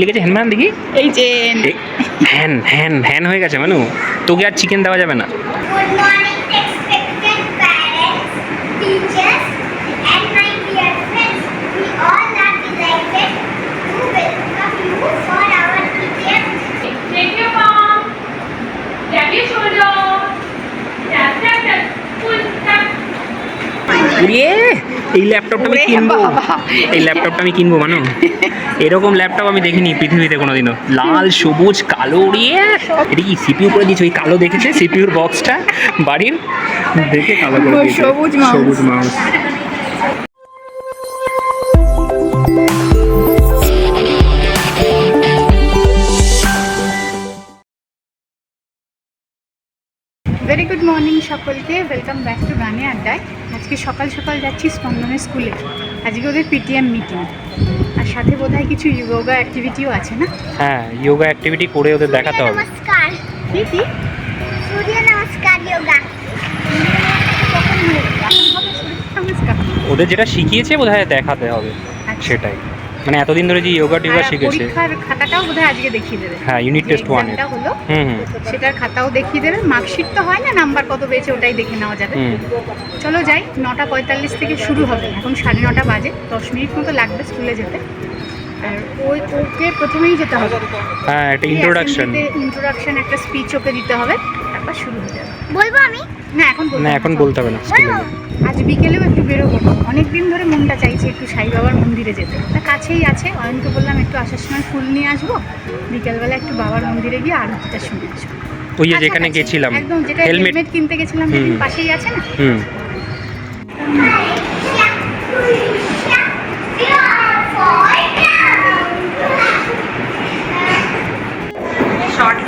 কি লিখেছে হ্যান দেখি? এই যে হ্যান হ্যান হ্যান হয়ে গেছে মানু। তোকে আর চিকেন দেওয়া যাবে না। ইয়ে এই ল্যাপটপটা আমি কিনবো। এই ল্যাপটপটা আমি কিনবো মানু? এরকম ল্যাপটপ আমি দেখিনি পৃথিবীতে কোনোদিনও। লাল সবুজ কালো ইয়ে এটা কি সিপিইউ করে দিয়েছে? ওই কালো দেখেছে সিপিইউর বক্সটা বাড়ির? দেখে কালো করে দিয়েছে। সবুজ সবুজ মাউস ভেরি গুড মর্নিং সকলকে। ওয়েলকাম ব্যাক টু গানে আড্ডায় আজকে সকাল সকাল যাচ্ছি স্পন্দনের স্কুলে। আজকে ওদের পিটিএম মিটিং আর সাথে বোধহয় কিছু ইয়োগা অ্যাক্টিভিটিও আছে না? হ্যাঁ যোগা অ্যাক্টিভিটি করে ওদের দেখাতে হবে। নমস্কার। কি কি? সূর্য। নমস্কার। ওদের যেটা শিখিয়েছে বোধহয় দেখাতে হবে। আচ্ছা। সেটাই। মানে এতদিন ধরে যে যোগা টোগা আর শিখেছে। পরীক্ষার খাতাটাও বোধহয় আজকে দেখিয়ে দেবে। হ্যাঁ ইউনিট টেস্ট ওয়ান examটা হলো। হুম হুম। সেটার খাতাও দেখিয়ে দেবে। মার্কশিট তো হয় না নাম্বার কত পেয়েছে ওটাই দেখে নেওয়া যাবে। চলো যাই নটা পঁয়তাল্লিশ থেকে শুরু হবে। এখন সাড়ে নটা বাজে দশ মিনিট মতো লাগবে স্কুলে যেতে। আর ওই ওকে প্রথমেই যেতে হবে। হ্যাঁ একটা ইন্ট্রোডাকশন ইন্ট্রোডাকশন একটা স্পিচ ওকে দিতে হবে। তারপর শুরু হয়ে যাবে। বলব আমি? না এখন না এখন বলতে হবে না। আজ বিকেলেও একটু বেরোবো। অনেক দিন ধরে মনটা চাইছে একটু সাই বাবার মন্দিরে যেতে। তা কাছেই আছে। অয়নকে বললাম একটু আসার সময় ফুল নিয়ে আসব। বিকেলবেলা একটু বাবার মন্দিরে গিয়ে আরতিটা শুনে আসব। ওই যে যেখানে গেছিলাম একদম যেটা হেলমেট কিনতে গেছিলাম পাশেই আছে না? হুম।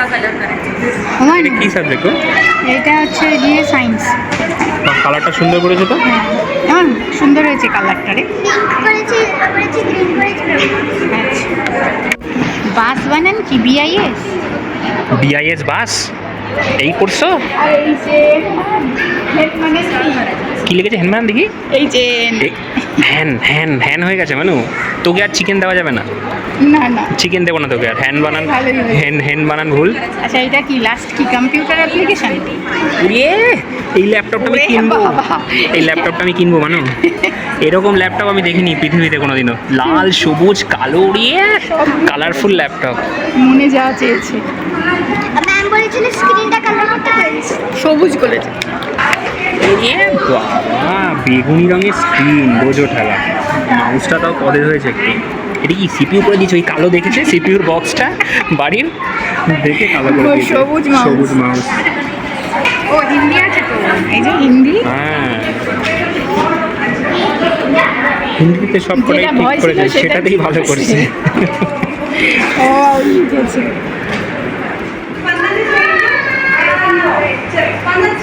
আমার এটা কি সাবজেক্ট এটা হচ্ছে গিয়ে সায়েন্স কালারটা সুন্দর করেছে তো? হ্যাঁ। সুন্দর হয়েছে কালারটা রে। আচ্ছা। বাস বানান কি বিআইএস বিআইএস বাস? এই করছ? আর এই যে হেড মানে কি লিখেছে হ্যান দেখি এই যে হ্যান হ্যান হ্যান হয়ে গেছে মানু। তোকে আর চিকেন দেওয়া যাবে না। না না। চিকেন দেবো না তোকে আর। হ্যান বানান হ্যান হ্যান বানান ভুল। আচ্ছা এটা কি লাস্ট কি কম্পিউটার অ্যাপ্লিকেশন ইয়ে এই ল্যাপটপটা আমি কিনবো। এই ল্যাপটপটা আমি কিনবো মানু। এরকম ল্যাপটপ আমি দেখিনি পৃথিবীতে কোনোদিনও। লাল সবুজ কালো ইয়ে কালারফুল ল্যাপটপ মনে যা চেয়েছে। ম্যাম বলেছিল স্ক্রিনটা কালার করতে পারিস? সবুজ করেছে। বেগুনি রঙের স্ক্রিন বোঝো ঠেলা মাউসটা তাও কদের হয়েছে একটু এটা কি সিপিইউ করে দিয়েছে ওই কালো দেখেছে সিপিউর বক্সটা বাড়ির দেখে কালো করে দিয়েছে। সবুজ। সবুজ মাউস ও হিন্দি আছে তো এই যে হিন্দি হ্যাঁ হিন্দিতে সব করে ঠিক করেছে সেটা সেটাতেই ভালো করছে। ও লিখেছে Good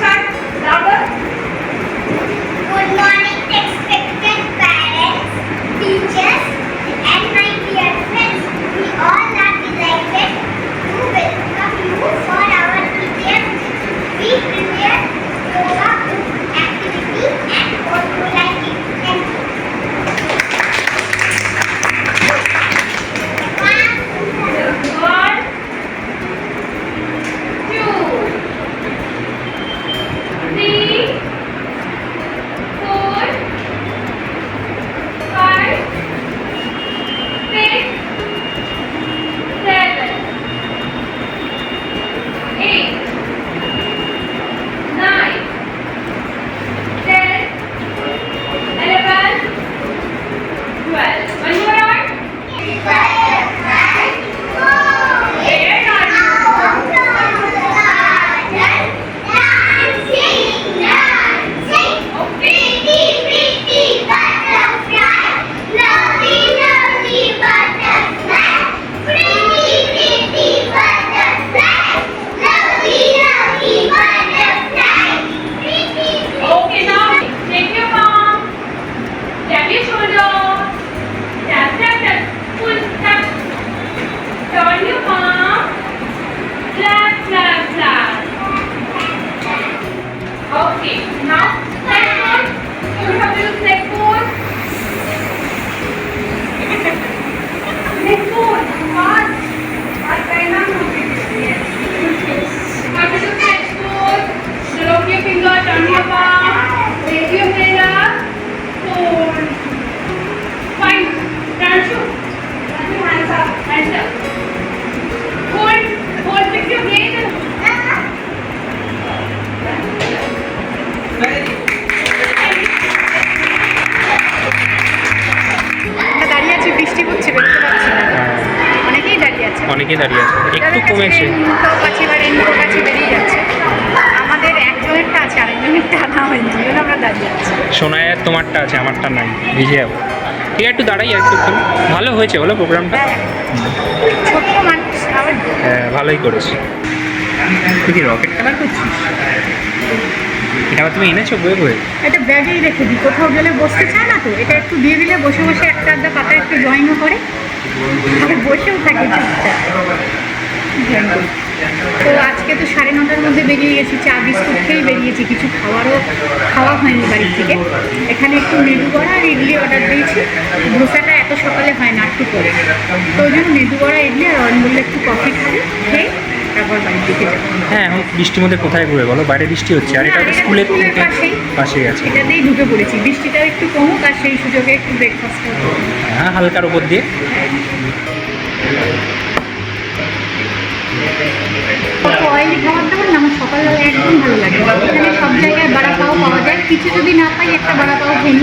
কমেছে। টপ আছে বা রেনকোট আছে বেরিয়ে যাচ্ছে আমাদের একজনেরটা আছে আরেকজনেরটা আনা হয়নি জন্য আমরা দাঁড়িয়ে আছি সোনায়ের তোমারটা আছে আমারটা নাই। ভিজে যাব ঠিক একটু দাঁড়াই আর একটু। ভালো হয়েছে বলো প্রোগ্রামটা হ্যাঁ, হ্যাঁ ভালোই করেছি। তুই কি রকেট কালার করছিস? এটা আবার তুমি এনেছো বয়ে বয়ে এটা ব্যাগেই রেখে দিই কোথাও গেলে বসতে চায় না তো। এটা একটু দিয়ে দিলে বসে বসে একটা আধটা পাতা একটু ড্রয়িংও করে। বসেও থাকে চুপচাপ Drawing করে। তো আজকে তো মধ্যে বেরিয়ে গেছি চা বিস্কুট খেয়েই বেরিয়েছি কিছু খাওয়ারও খাওয়া হয়নি বাড়ির থেকে। এখানে একটু মেদু বড়া আর ইডলি অর্ডার দিয়েছি। ধোসাটা এত সকালে হয় না একটু করে তো ওই জন্য মেদু বড়া ইডলি আর বললে একটু কফি খাবে খেয়ে তারপর বাড়ির দিকে হ্যাঁ এখন বৃষ্টির মধ্যে কোথায় ঘুরে বলো? বাইরে বৃষ্টি হচ্ছে আর এটা স্কুলের স্কুলের পাশেই। পাশেই আছে। এটাতেই ঢুকে পড়েছি। বৃষ্টিটাও একটু কমুক আর সেই সুযোগে একটু ব্রেকফাস্ট হ্যাঁ হালকার উপর দিয়ে। অয়েলি খাবার দাবার আমার সকালবেলা একদম ভালো লাগে এখানে সব জায়গায় বাড়া পাও পাওয়া যায় কিছু যদি না পাই একটা বাড়া পাও খেয়ে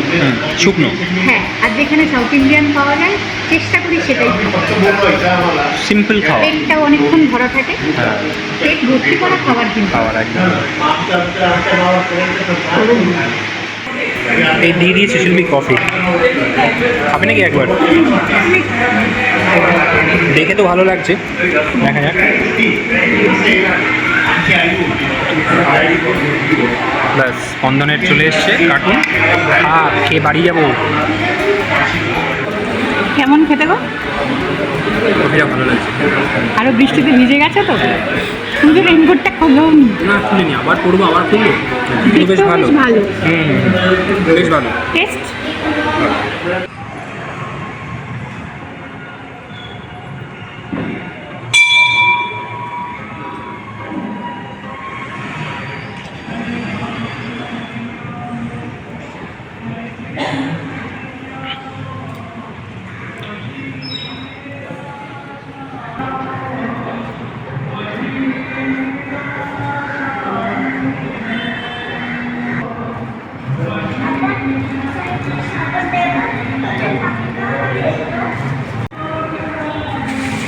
শুকনো? হ্যাঁ আর যেখানে সাউথ ইন্ডিয়ান পাওয়া যায় চেষ্টা করি সেটাই সিম্পল খাওয়া। পেটটা অনেকক্ষণ ভরা থাকে পেট ভর্তি করা খাবার কিন্তু খাওয়ার একদম এই দিয়ে দিয়েছে শিল্পী কফি। খাবে নাকি একবার? দেখে তো ভালো লাগছে। দেখা যাক। ব্যাস স্পন্দনের চলে এসছে কার্টুন। আর খেয়ে বাড়ি যাব? কেমন খেতে গো? ভালো লাগছে। আরও বৃষ্টিতে ভিজে গেছে তো? শুধু রেনকোটটা খুললেও নি না খুলিনি। আবার করব আবার খুলবো। বেশ ভালো। ভালো। হুম বেশ ভালো। টেস্ট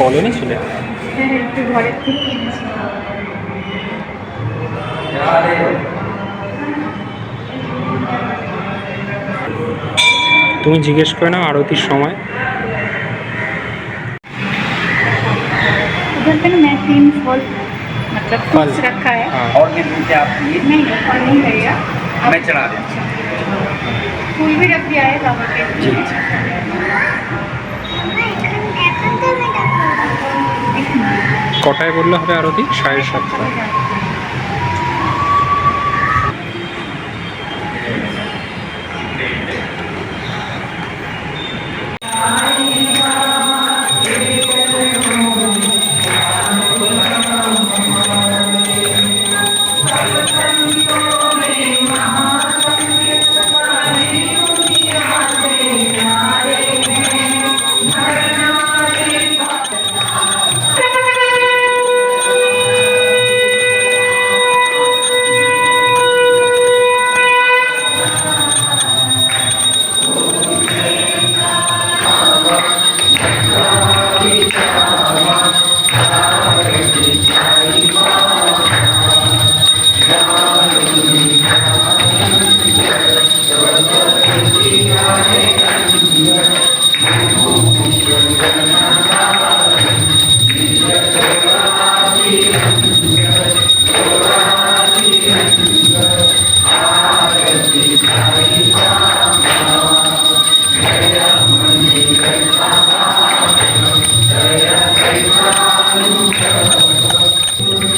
ফল এনেছিলে হ্যাঁ একটু ঘরের থেকে কিনেছি তুমি জিজ্ঞেস করে নাও আরতির সময় उधर पे ना मैं तीन फल मतलब फल। फ्रूट्स रखा है हाँ और भी दूसरे आप लिए नहीं फल नहीं रहेगा अब मैं चढ़ा दें फूल भी रख दिया है बाबा के जी কটায় বললে হবে আরতি? সাড়ে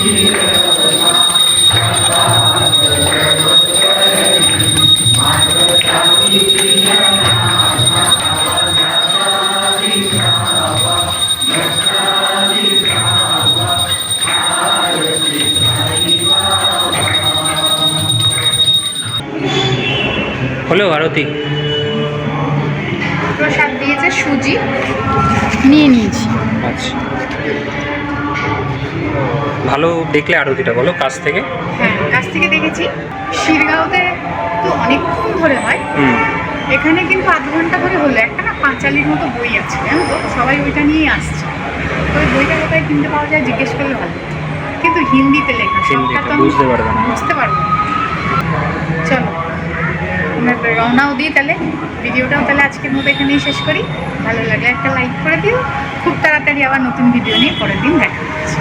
Yeah. হলো আরতি। প্রসাদ দিয়েছে সুজি। নিয়ে নিয়েছি। আচ্ছা। ভালো দেখলে আরতিটা বলো কাছ থেকে? হ্যাঁ কাছ থেকে দেখেছি। শিরগাঁওতে তো অনেকক্ষণ ধরে হয়। এখানে কিন্তু আধ ঘণ্টা ধরে হলো। একটা না পাঁচালির মতো বই আছে জানো তো? সবাই ওইটা নিয়েই আসছে। তো ওই বইটা কোথায় কিনতে পাওয়া যায় জিজ্ঞেস করলে ভালো কিন্তু হিন্দিতে লেখা সবটা তো বুঝতে পারবে না। বুঝতে পারব চলো। রওনাও দিই তাহলে, ভিডিওটাও তাহলে আজকের মতো এখানেই শেষ করি। ভালো লাগলে একটা লাইক করে দিও। খুব তাড়াতাড়ি আবার নতুন ভিডিও নিয়ে পরের দিন দেখা হচ্ছে।